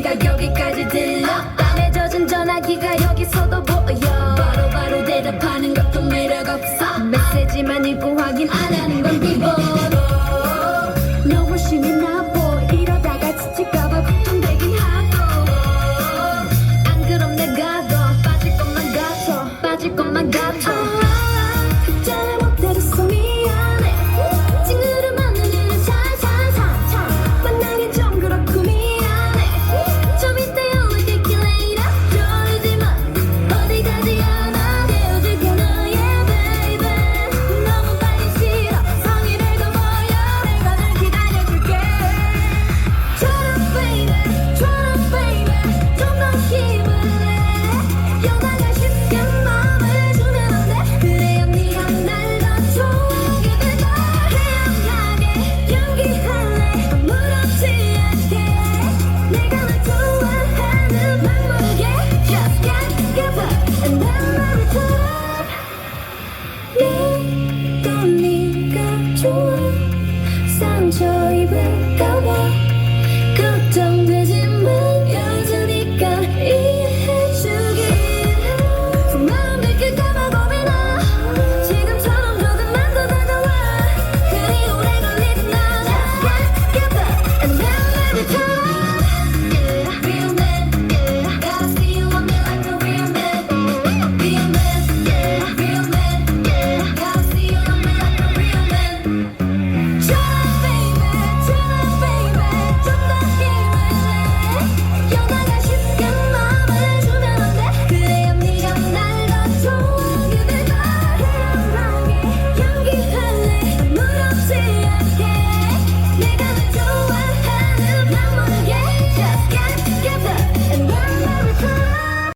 네가 여기까지 들러 땀에 젖은 전화기가 여기서도 보여 바로바로 바로 대답하는 것도 매력 없어 메시지만 읽고 확인 안해 要摆来心跳 You're my